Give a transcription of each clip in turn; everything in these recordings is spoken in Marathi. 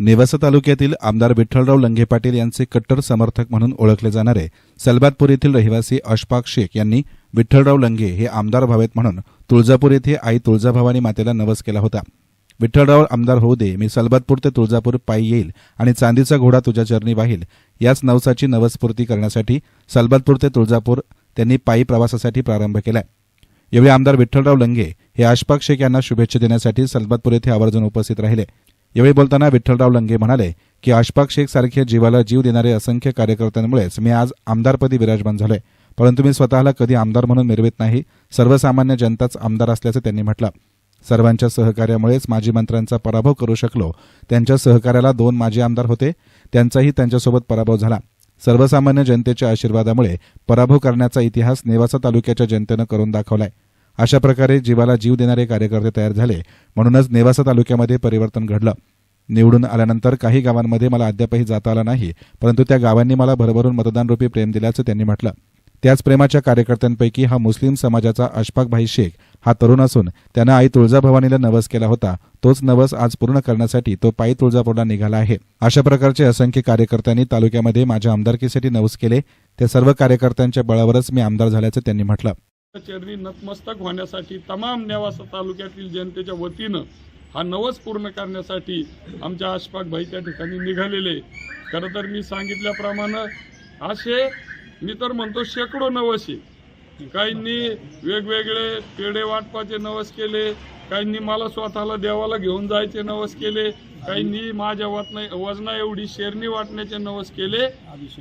नेवासा तालुक्यातील आमदार विठ्ठलराव लंघे पाटील यांचे कट्टर समर्थक म्हणून ओळखले जाणारे सलबातपूर येथील रहिवासी अशफाक शेख यांनी विठ्ठलराव लंघे हे आमदार व्हावेत म्हणून तुळजापूर येथे आई तुळजाभवानी मातेला नवस केला होता. विठ्ठलराव आमदार होऊ दे मी सलबातपूर ते तुळजापूर पायी येईल आणि चांदीचा घोडा तुझ्या चरणी वाहील याच नवसाची नवसपूर्ती करण्यासाठी सलबातपूर ते तुळजापूर त्यांनी पायी प्रवासासाठी प्रारंभ केला यावेळी आमदार विठ्ठलराव लंगे हे आशपाक शेख यांना शुभेच्छा देण्यासाठी सलबातपूर येथे आवर्जून उपस्थित राहिले. यावेळी बोलताना विठ्ठलराव लंगे म्हणाले की अशफाक शेख सारखे जीवाला जीव देणारे असंख्य कार्यकर्त्यांमुळेच मी आज आमदारपदी विराजमान झालोय. परंतु मी स्वतःला कधी आमदार म्हणून मिरवित नाही. सर्वसामान्य जनताच आमदार असल्याचं त्यांनी म्हटलं. सर्वांच्या सहकार्यामुळेच माजी मंत्र्यांचा पराभव करू शकलो. त्यांच्या सहकार्याला दोन माजी आमदार होते. त्यांचाही त्यांच्यासोबत पराभव झाला. सर्वसामान्य जनतेच्या आशीर्वादामुळे पराभव करण्याचा इतिहास नेवासा तालुक्याच्या जनतेनं करून दाखवलाय. अशा प्रकारे जीवाला जीव देणारे कार्यकर्ते तयार झाले. म्हणूनच नेवासा तालुक्यामध्ये परिवर्तन घडलं. निवडून आल्यानंतर काही गावांमध्ये मला अद्यापही जाता आला नाही परंतु त्या गावांनी मला भरभरून मतदानरूपी प्रेम दिल्याचं त्यांनी म्हटलं. त्याच प्रेमाच्या कार्यकर्त्यांपैकी हा मुस्लिम समाजाचा अशफाकभाई शेख हा तरुण असून त्यानं आई तुळजाभवानीला नवस केला होता. तोच नवस आज पूर्ण करण्यासाठी तो पायी तुळजापूरला निघाला आहे. अशा प्रकारचे असंख्य कार्यकर्त्यांनी तालुक्यामध्ये माझ्या आमदारकीसाठी नवस केले. त्या सर्व कार्यकर्त्यांच्या बळावरच मी आमदार झाल्याचं त्यांनी म्हटलं. चरणी नतमस्तक होण्यासाठी तमाम नेवासा तालुक्यातील जनतेच्या वतीनं हा नवस पूर्ण करण्यासाठी आमच्या आशपाक भाई त्या ठिकाणी निघालेले. खरं तर मी सांगितल्याप्रमाणे असे मी तर म्हणतो शेकडो नवस. काहींनी वेगवेगळे पेढे वाटपाचे नवस केले काहींनी मला स्वतःला देवाला घेऊन जायचे नवस केले काहींनी माझ्या वतन वजना एवढी शेरणी वाटण्याचे नवस केले.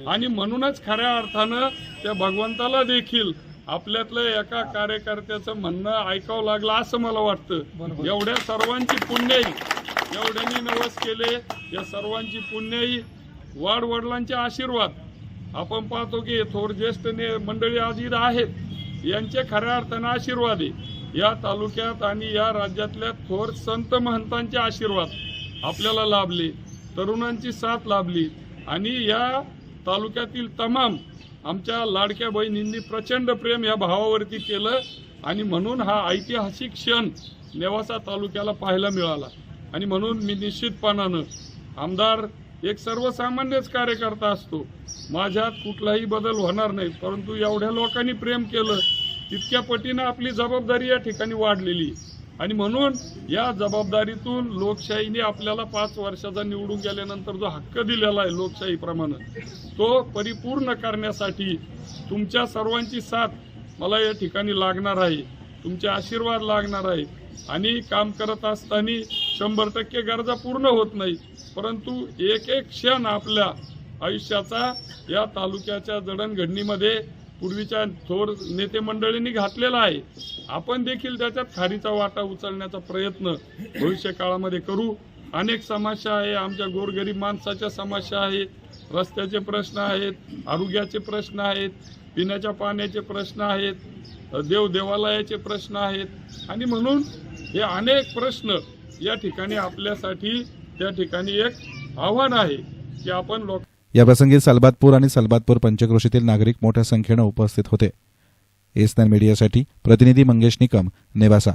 आणि म्हणूनच खऱ्या अर्थानं त्या भगवंताला देखील आपल्यातलं एका कार्यकर्त्याचं म्हणणं ऐकावं लागलं असं मला वाटतं. एवढ्या सर्वांची पुण्याई एवढ्यांनी नवस केले या सर्वांची पुण्याई वाडवडिलांचे आशीर्वाद. आपण पाहतो की थोर ज्येष्ठ ने मंडळी आज इथं आहेत. यांचे खऱ्या अर्थानं आशीर्वाद आहे. या तालुक्यात आणि या राज्यातल्या थोर संत महंतांचे आशीर्वाद आपल्याला लाभले तरुणांची साथ लाभली. आणि या तालुक्यातील तमाम आमच्या लाडक्या बहिणींनी प्रचंड प्रेम या भावावरती केलं आणि म्हणून हा ऐतिहासिक क्षण नेवासा तालुक्याला पाहायला मिळाला. आणि म्हणून मी निश्चितपणानं आमदार एक सर्वसामान्यच कार्यकर्ता असतो. माझ्यात कुठलाही बदल होणार नाही परंतु एवढ्या लोकांनी प्रेम केलं तितक्या पटीनं आपली जबाबदारी या ठिकाणी वाढलेली. आणि म्हणून या जबाबदारीतून लोकशाहीने आपल्याला पाच वर्षाचा निवडून गेल्यानंतर जो हक्क दिलेला आहे लोकशाहीप्रमाणे तो परिपूर्ण करण्यासाठी तुमच्या सर्वांची साथ मला या ठिकाणी लागणार आहे तुमचे आशीर्वाद लागणार आहे. आणि काम करत असताना शंभर टक्के गरजा पूर्ण होत नाही परंतु एक एक क्षण आपल्या आयुष्याचा या तालुक्याच्या जडणघडणीमध्ये पूर्वीच्या थोर नेते मंडळींनी घातलेला आहे. आपण देखील त्याच्यात खारीचा वाटा उचलण्याचा प्रयत्न भविष्य काळामध्ये करू. अनेक समस्या आहे. आमच्या गोरगरीब माणसाच्या समस्या आहेत. रस्त्याचे प्रश्न आहेत. आरोग्याचे प्रश्न आहेत. पिण्याच्या पाण्याचे प्रश्न आहेत. देव देवालयाचे प्रश्न आहेत. आणि म्हणून हे अनेक प्रश्न या ठिकाणी आपल्यासाठी त्या ठिकाणी एक आव्हान आहे की आपण लोक याप्रसंगी सलबातपूर आणि सलबातपूर पंचक्रोशीतील नागरिक मोठ्या संख्येनं उपस्थित होते. एस नाईन मीडियासाठी प्रतिनिधी मंगेश निकम नेवासा.